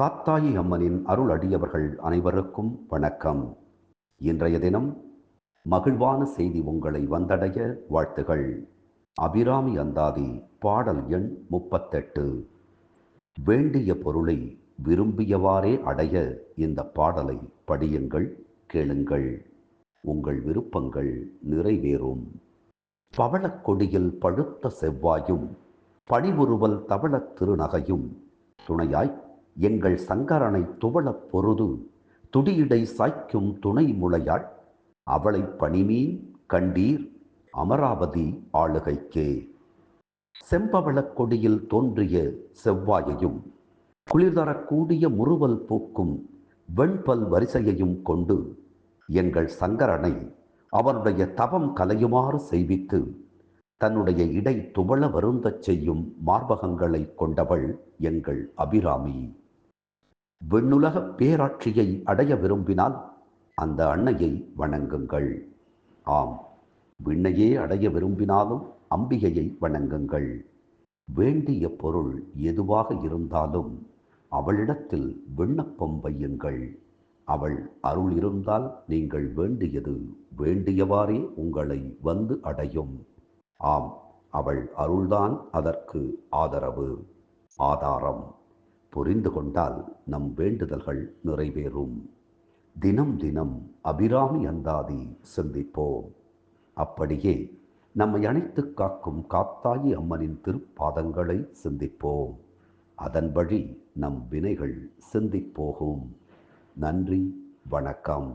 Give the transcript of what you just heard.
காத்தாயி அம்மனின் அருள் அடியவர்கள் அனைவருக்கும் வணக்கம். இன்றைய தினம் மகிழ்வான செய்தி உங்களை வந்தடைய வாழ்த்துகள். அபிராமி அந்தாதி பாடல் எண் முப்பத்தெட்டு. வேண்டிய பொருளை விரும்பியவாறே அடைய இந்த பாடலை படியுங்கள் கேளுங்கள். உங்கள் விருப்பங்கள் நிறைவேறும். பவளக்கொடியில் பழுத்த செவ்வாயும் பணிவுருவல் தவளத் திருநகையும் துணையாய் எங்கள் சங்கரனை துவளப் பொருது துடியிடை சாய்க்கும் துணை முளையாள். அவளை பணிமீன் கண்டீர் அமராவதி ஆளுகைக்கே. செம்பவளக் கொடியில் தோன்றிய செவ்வாயையும் குளிர்தரக்கூடிய முறுவல் பூக்கும் வெண்பல் வரிசையையும் கொண்டு எங்கள் சங்கரனை அவனுடைய தவம் கலையுமாறு செய்வித்து தன்னுடைய இடை துவள வருந்தச் செய்யும் மார்பகங்களை கொண்டவள் எங்கள் அபிராமி. விண்ணுலக பேராட்சியை அடைய விரும்பினால் அந்த அன்னையை வணங்குங்கள். ஆம் விண்ணையே அடைய விரும்பினாலும் அம்பிகையை வணங்குங்கள். வேண்டிய பொருள் எதுவாக இருந்தாலும் அவளிடத்தில் விண்ணப்பம் வையுங்கள் அவள் அருள் இருந்தால் நீங்கள் வேண்டியது வேண்டியவாறே உங்களை வந்து அடையும். ஆம் அவள் அருள்தான் அதற்கு ஆதரவு. ஆதாரம். புரிந்து கொண்டால் நம் வேண்டுதல்கள் நிறைவேறும். தினம் தினம் அபிராமி அந்தாதி சிந்திப்போம். அப்படியே நம்மை அணைத்து காக்கும் காத்தாயி அம்மனின் திருப்பாதங்களை சிந்திப்போம். அதன் வழி நம் வினைகள் சிந்திப்போகும். நன்றி வணக்கம்.